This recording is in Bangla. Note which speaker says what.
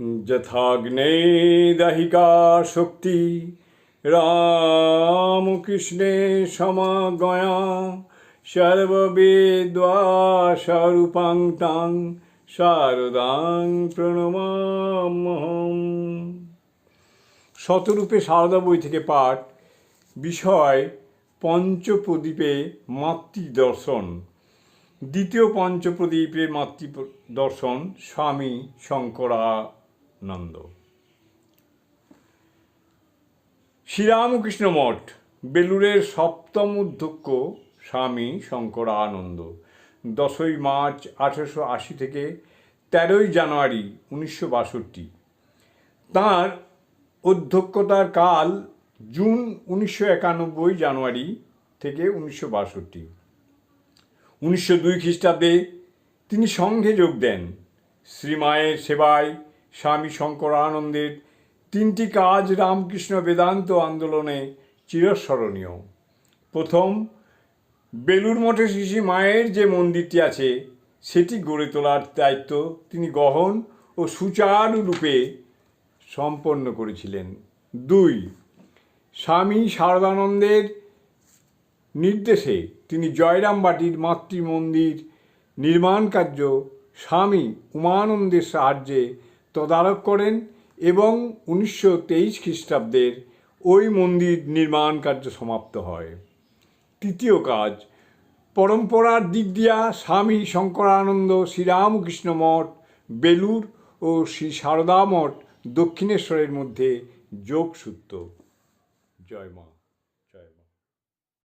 Speaker 1: যথাগ্নে দাহিকা শক্তি, রামকৃষ্ণে সমাগয়া সর্ববেদ্বাস্বরূপাং তাং শারদাং প্রণমামহম শতরূপে সারদা বই থেকে পাঠ, বিষয় পঞ্চপ্রদীপে মাতৃদর্শন। দ্বিতীয় পঞ্চপ্রদীপে মাতৃ দর্শন স্বামী শঙ্করানন্দ শ্রীরামকৃষ্ণ মঠ বেলুরের সপ্তম অধ্যক্ষ স্বামী শঙ্করানন্দ। দশই মার্চ আঠেরোশো আশি থেকে তেরোই জানুয়ারি উনিশশো বাষট্টি। তাঁর অধ্যক্ষতার কাল জুন উনিশশো একানব্বই জানুয়ারি থেকে উনিশশো বাষট্টি। উনিশশো দুই খ্রিস্টাব্দে তিনি সংঘে যোগ দেন। শ্রীমায়ের সেবায় স্বামী শঙ্করানন্দের তিনটি কাজ রামকৃষ্ণ বেদান্ত আন্দোলনে চিরস্মরণীয়। প্রথম বেলুর মঠে শিশি মায়ের যে মন্দিরটি আছে, সেটি গড়ে তোলার দায়িত্ব তিনি গহন ও সুচারুরূপে সম্পন্ন করেছিলেন। দুই, স্বামী শারদানন্দের নির্দেশে তিনি জয়রামবাটির মাতৃ মন্দির নির্মাণ কার্য স্বামী উমানন্দের সাহায্যে তদারক করেন এবং উনিশশো তেইশ খ্রিস্টাব্দের ওই মন্দির নির্মাণ কার্য সমাপ্ত হয়। তৃতীয় কাজ, পরম্পরার দিক দিয়া স্বামী শঙ্করানন্দ শ্রীরামকৃষ্ণ মঠ বেলুর ও শ্রী সারদা মঠ দক্ষিণেশ্বরের মধ্যে যোগসূত্র। জয় মা।